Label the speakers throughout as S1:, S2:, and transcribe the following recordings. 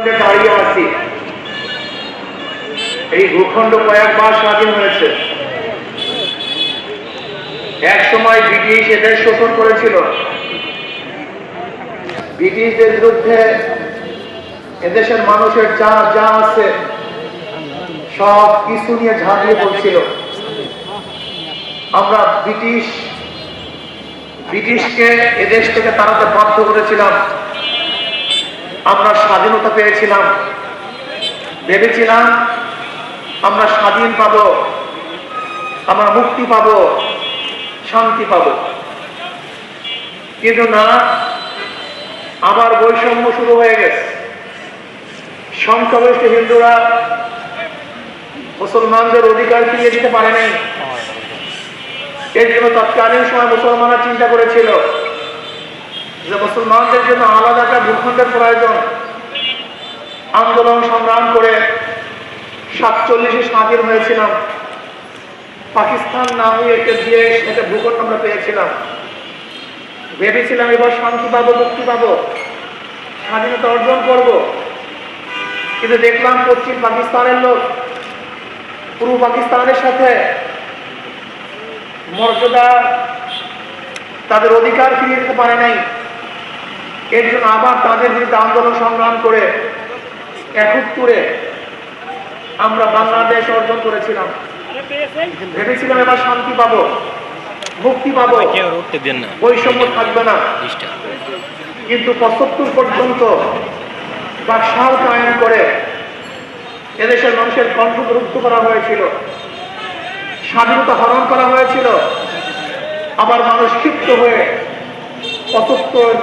S1: ভূখণ্ডে দাঁড়িয়ে আছি। এই ভূখণ্ড স্বাধীন হয়েছে। এক সময় ব্রিটিশ এদের শোষণ করেছিল। ব্রিটিশদের বিরুদ্ধে এদেশের মানুষের যা যা আছে, সব কিছু নিয়ে ঝাঁপিয়ে পড়ছিল। আমরা ব্রিটিশ, ব্রিটিশকে এদেশ থেকে তাড়াতে বাধ্য করেছিলাম। আমরা স্বাধীনতা পেয়েছিলাম। ভেবেছিলাম আমরা স্বাধীন পাব, আমরা মুক্তি পাব, শান্তি পাব। কিন্তু না, আবার বৈষম্য শুরু হয়ে গেছে। সংখ্যাগরিষ্ঠ হিন্দুরা মুসলমানদের অধিকার ফিরিয়ে দিতে পারে নাই এর জন্য তৎকালীন সময় মুসলমানরা চিন্তা করেছিল যে মুসলমানদের জন্য আলাদা একটা ভূখণ্ডের প্রয়োজন। আন্দোলন সংগ্রাম করে সাতচল্লিশে স্বাধীন হয়েছিলাম। পাকিস্তান একটা দেশ একটা ভূখণ্ড আমরা পেয়েছিলাম। ভেবেছিলাম এবার শান্তি পাবো, মুক্তি পাবো, স্বাধীনতা অর্জন করব। কিন্তু দেখলাম পশ্চিম পাকিস্তানের লোক পূর্ব পাকিস্তানের সাথে মর্যাদা তাদের অধিকার ফিরিয়ে দিতে পারে নাই। এর জন্য আবার তাদের বিরুদ্ধে আন্দোলন সংগ্রাম করে একত্তরে আমরা বাংলাদেশ অর্জন করেছিলাম। ভেবেছিলাম এবার শান্তি পাবো মুক্তি পাবো। বৈষম্য থাকবে না। কিন্তু পঁচাত্তর পর্যন্ত বাকশাল কায়েম করে এদেশের মানুষের কণ্ঠ রুদ্ধ করা হয়েছিল। স্বাধীনতা হরণ করা হয়েছিল। আবার মানুষ ক্ষিপ্ত হয়ে পঁচাত্তর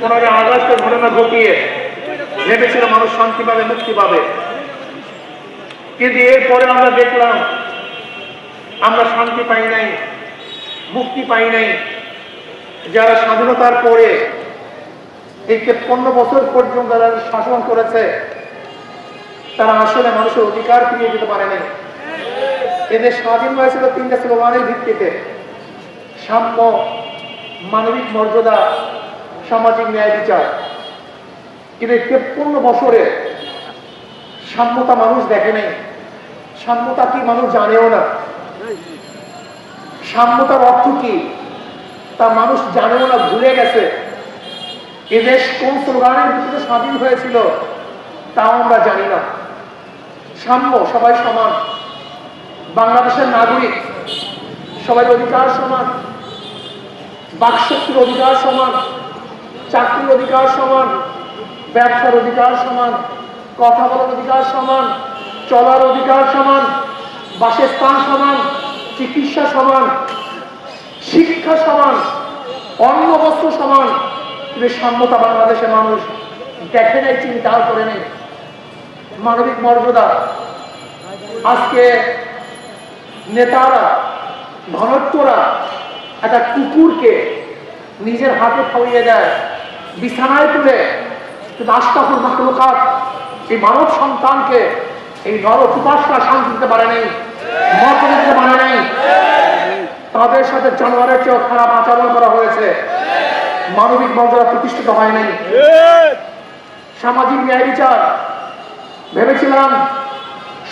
S1: পনেরোই আগস্টের ঘটনা ঘটিয়ে ভেবেছিল মানুষ শান্তি পাবে মুক্তি পাবে কিন্তু এরপরে আমরা দেখলাম, আমরা শান্তি পাই নাই, মুক্তি পাই নাই। যারা স্বাধীনতার পরে এই তেপ্পন্ন বছর পর্যন্ত যারা শাসন করেছে, তারা আসলে মানুষের অধিকার ফিরিয়ে দিতে পারে নাই। এদের স্বাধীন হয়েছিল তিনটা স্লোগানের ভিত্তিতে, সাম্য, মানবিক মর্যাদা সামাজিক ন্যায় বিচার। কিন্তু এই তেপ্পন্ন বছরে সাম্যতা মানুষ দেখে নেই। সাম্যতা কি মানুষ জানেও না। সাম্যতার অর্থ কি? তা মানুষ জানেও না, ভুলে গেছে। এদেশ কোন স্লোগানের ভিত্তিতে স্বাধীন হয়েছিল, তাও আমরা জানি না। সাম্য সবাই সমান। বাংলাদেশের নাগরিক সবাই অধিকার সমান। বাকশক্তির অধিকার সমান। চাকরির অধিকার সমান, ব্যবসার অধিকার সমান, কথা বলার অধিকার সমান, চলার অধিকার সমান, বাসস্থান সমান, চিকিৎসা সমান, শিক্ষা সমান, অন্ন বস্ত্র সমান। কিন্তু সাম্যতা বাংলাদেশের মানুষ দেখে নেই চিন্তাও করে নেই। মানবিক মর্যাদা। আজকে নেতারা ঘনত্বরা একটা কুকুরকে নিজের হাতে খাওয়িয়ে দেয়। বিছানায় তুলে মাকলুকাত এই মানব সন্তানকে এই নর উপাসনা শান্তি দিতে পারে নাই মর্যাদা দিতে পারে নাই। তাদের সাথে জানোয়ারের চেয়েও খারাপ আচরণ করা হয়েছে। মানবিক মর্যাদা প্রতিষ্ঠিত হয় নাই। সামাজিক ন্যায় বিচার। ভেবেছিলাম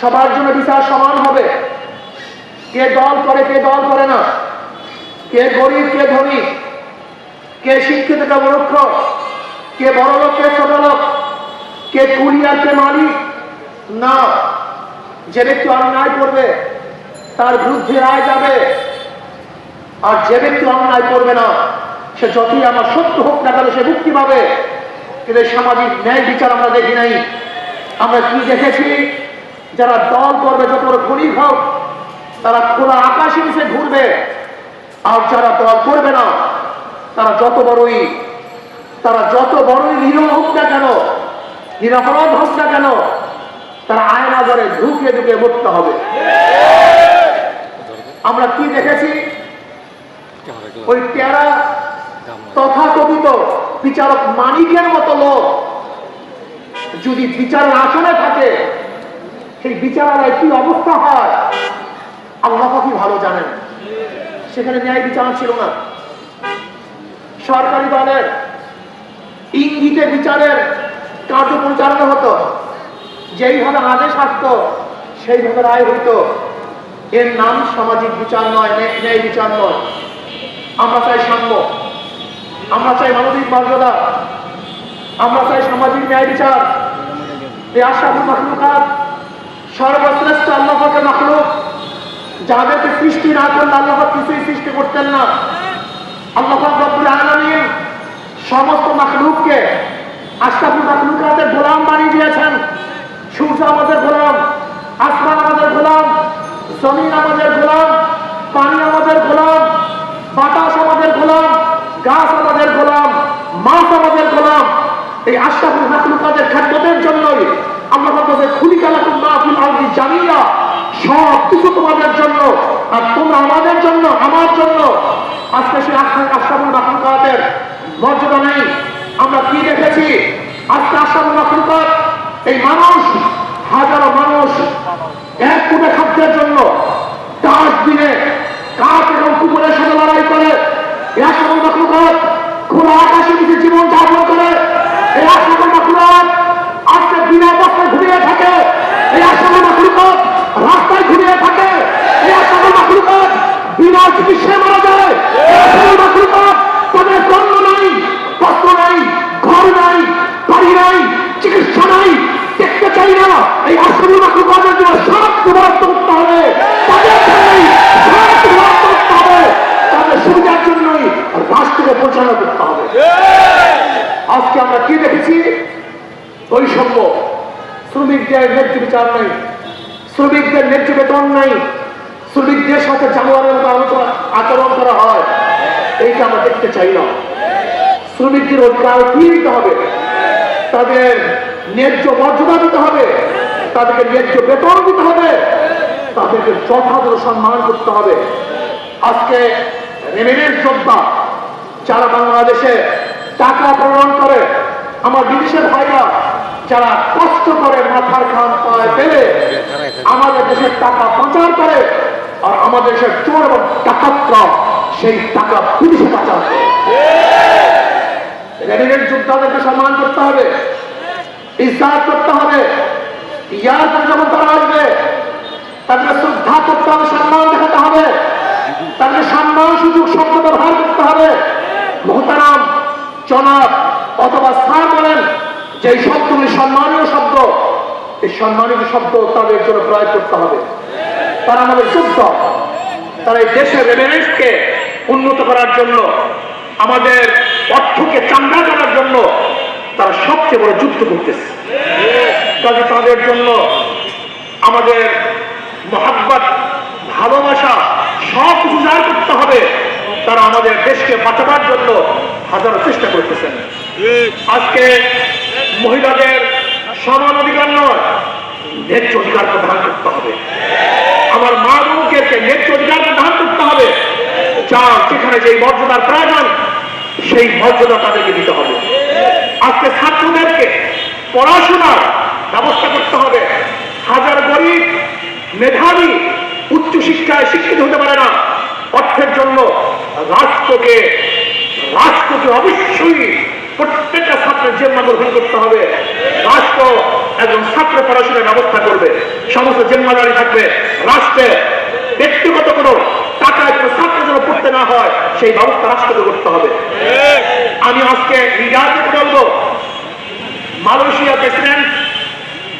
S1: সবার জন্য বিচার সমান হবে। কে দল করে, কে দল করে না। কে গরিব, কে ধনী। কে শিক্ষিত, কে মূর্খ, কে বড় লোক, কে ছোট লোক, কে কুলি আর কে মালিক? না। যে ব্যক্তি অন্যায় করবে, তার বিরুদ্ধে রায় যাবে। আর যে ব্যক্তি অন্যায় করবে না, সে যতই আমার সত্য হোক না কেন সে মুক্তি পাবে। কিন্তু সামাজিক ন্যায় বিচার আমরা দেখি নাই। আমরা কি দেখেছি? যারা দল করবে, যত খনিক হোক, তারা খোলা আকাশে নিচে ঘুরবে। আর যারা দল করবে না তারা যত বড়ই, তারা যত বড়ই নিরহ হোক না কেন নিরাপরাধ হোক না কেন, তারা আয়না ঘরে ঢুকে ঢুকে মরতে হবে। আমরা কি দেখেছি? ওই টেরা তথাকথিত বিচারক মানিকের মতো লোক, যদি বিচারের আসনে থাকে, সেই বিচারালয় কি অবস্থা হয়? আল্লাহ পাখি ভালো জানেন। সেখানে ন্যায় বিচার ছিল না। সরকারি দলের ইঙ্গিতে বিচারের কার্য পরিচালনা হতো, যেইভাবে আদেশ আসতো, সেইভাবে রায় হইতো। এর নাম সামাজিক বিচার নয় ন্যায় বিচার নয়। আমরা চাই সাম্য। আমরা চাই মানবিক মর্যাদা। আমরা চাই সামাজিক ন্যায় বিচার। এই আশাফুল মাখলুকাত সর্বশ্রেষ্ঠ আল্লাহ পাকের মাখলুক। যাদেরকে সৃষ্টি না করলে আল্লাহ কিছুই সৃষ্টি করতেন না। আল্লাহ রব্বুল সমস্ত মাখলুককে, আশরাফুল মাখলুকাতের গোলাম বানিয়ে দিয়েছেন। সূর্য আমাদের গোলাম, আসমান আমাদের গোলাম, জমিন আমাদের গোলাম, পানি আমাদের গোলাম, বাতাস আমাদের গোলাম, গাছ আমাদের গোলাম, মাছ আমাদের গোলাম। এই আশরাফুল মাখলুকাতের খাদ্যদের জন্যই আমরা বলতে খুলি কালাকুম মাহফিল আলদি জানিয়া সব কিছু তোমাদের জন্য আর তোমরা আমাদের জন্য, আমার জন্য। আজকে সেই আশরাফুল মাখলুকাতের মর্যাদা নাই। আমরা কি দেখেছি? আজকে আসাম মাখলুকাত এই মানুষ, হাজারো মানুষ এক কোটে খাদ্যের জন্য দিনে কাঠ এবং কুকুরের সাথে লড়াই করে। এই আশরাফুল মাখলুকাত খোলা আকাশে নিচে জীবন যাপন করে এই আশরাফুল মাখলুকাত আজকে বিনা বস্ত্রে ঘুরিয়ে থাকে এই আশরাফুল মাখলুকাত রাস্তায় ঘুরিয়ে থাকে এই আশরাফুল মাখলুকাত বিনা চিকিৎসায় মারা যায় এই আশরাফুল মাখলুকাত তাদের কর্ম নাই বস্ত্র নাই ঘর নাই বাড়ি নাই চিকিৎসা নাই দেখতে চাই না এই আশরাফুল মাখলুকাতের জন্য সব বরাদ্দ করতে হবে তাদের জন্যই সব বরাদ্দ করতে হবে তাদের সুবিধার জন্যই রাষ্ট্রকে পরিচালনা করতে হবে আজকে আমরা কি দেখেছি বৈষম্য শ্রমিকদের ন্যায্য বিচার নাই। শ্রমিকদের ন্যায্য বেতন নাই। শ্রমিকদের সাথে জানুয়ারের মতো আচরণ করা হয়। এইটা আমরা দেখতে চাই না। শ্রমিকদের অধিকার ফিরিয়ে দিতে হবে? তাদের ন্যায্য মর্যাদা দিতে হবে। তাদেরকে ন্যায্য বেতন দিতে হবে। তাদেরকে যথাযথ সম্মান করতে হবে। আজকে রেমিনেন্স যোদ্ধা যারা বাংলাদেশে টাকা প্রদান করে, আমার বিদেশের ভাইরা যারা কষ্ট করে মাথার খান পায় পেলে আমাদের দেশের টাকা পাচার করে আর আমাদের দেশের চোর এবং ডাকাতরা সেই টাকা বিদেশে পাচার করে। রেমিনেন্ট যোদ্ধাদেরকে সম্মান করতে হবে ইজ্জাত করতে হবে, ইয়ার যখন তারা আসবে, তাদেরকে শ্রদ্ধা করতে হবে, সম্মান দেখাতে হবে তাদের সম্মান, সুযোগ শব্দ ব্যবহার করতে হবে। মোহতারাম জনাব অথবা স্যার বলেন যে শব্দগুলি সম্মানীয় শব্দ, এই সম্মানীয় শব্দ তাদের জন্য প্রয়োগ করতে হবে। তারা আমাদের যুদ্ধ, তারা এই দেশের রেভিনিউকে উন্নত করার জন্য, আমাদের অর্থকে চাঙ্গা করার জন্য তারা সবচেয়ে বড় যুদ্ধ করতেছে। কাজে তাদের জন্য আমাদের মহাব্বত, ভালোবাসা সব কিছু করতে হবে, তারা আমাদের দেশকে বাঁচাবার জন্য হাজারো চেষ্টা করতেছেন। আজকে মহিলাদের সমান অধিকার নয়, ন্যায্য অধিকার প্রদান করতে হবে। আমার মা বোনকে ন্যায্য অধিকার প্রদান করতে হবে? যা যেখানে যেই মর্যাদার প্রয়োজন, সেই মর্যাদা তাদেরকে দিতে হবে। আজকে ছাত্রদেরকে পড়াশোনার ব্যবস্থা করতে হবে। হাজার গরিব, মেধাবী উচ্চশিক্ষায় শিক্ষিত হতে পারে না। অর্থের জন্য রাষ্ট্রকে রাষ্ট্রকে অবশ্যই প্রত্যেকটা ছাত্রের জেম্মা গ্রহণ করতে হবে। রাষ্ট্র একজন ছাত্র পড়াশোনার ব্যবস্থা করবে। সমস্ত জেম্মাদারি থাকবে। রাষ্ট্রে ব্যক্তিগত কোনো টাকায় কোনো ছাত্র যেন পড়তে না হয়, সেই ব্যবস্থা রাষ্ট্রকে করতে হবে। আমি আজকে লিডারকে বলব। মালয়েশিয়া প্রেসিডেন্ট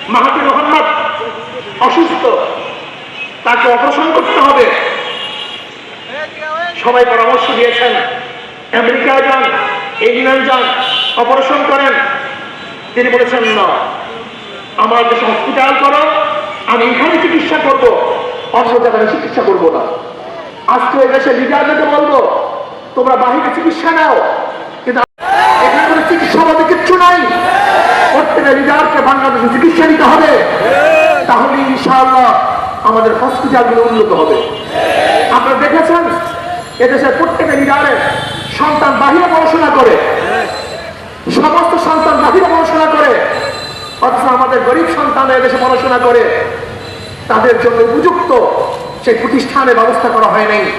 S1: মাহাতির মোহাম্মদ অসুস্থ। তাকে অপারেশন করতে হবে। সবাই পরামর্শ দিয়েছেন। আমেরিকা যান। ইংল্যান্ড যান, অপারেশন করেন। তিনি বলেছেন, না, আমার দেশে হসপিটাল করো, আমি এখানে চিকিৎসা করব। অন্য জায়গায় চিকিৎসা করব না। আজকে দেশের লিডারদেরকে বলব, তোমরা বাহিরে চিকিৎসা নাও। কিন্তু এখানে কোনো চিকিৎসা বলতে কিচ্ছু নাই। প্রত্যেকের লিডারকে বাংলাদেশে চিকিৎসা নিতে হবে। তাহলে ইনশাআল্লাহ আমাদের হসপিটালগুলো উন্নত হবে। আপনারা দেখেছেন, এদেশের প্রত্যেকের লিডারে সন্তান বাহিরে পড়াশোনা করে। সমস্ত সন্তান বাহিরে পড়াশোনা করে। অথচ আমাদের গরিব সন্তান এদেশে পড়াশোনা করে। তাদের জন্য উপযুক্ত সেই প্রতিষ্ঠানের ব্যবস্থা করা হয় নাই।